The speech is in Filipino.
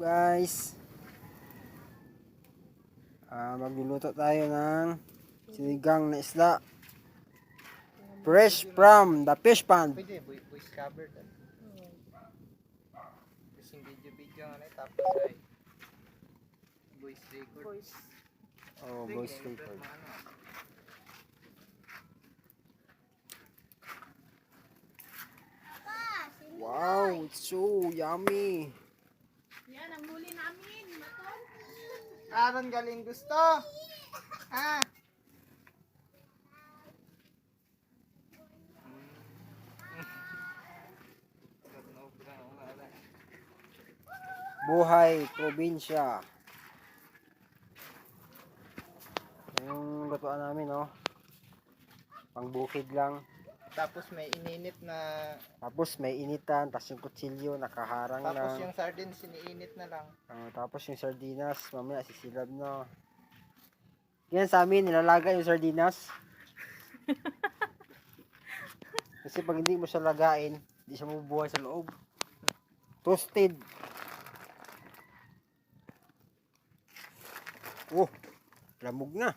guys. Ah, magluluto tayo ng sinigang na isda. Fresh from the fish pond. Pwede, voice, cover doon. Kasing video-video nga na eh, tapos ay voice record. Voice. Oh, voice record. ano, Wow, it's so yummy. Yan ang huli namin. Maton. Aron galing gusto. Ah. Buhay probinsya. Yung lutuan namin, no? Pangbukid lang. Tapos may ininit na Tapos may initan, tapos yung kutsilyo nakaharang tapos lang. yung sardines siniinit na lang. Ah, tapos yung sardinas, mamaya sisilab na. Yan sa amin, nilalaga yung sardinas. Kasi pag hindi mo siya lagain, hindi siya mabubuhay sa loob. Toasted. Oh, lamog na.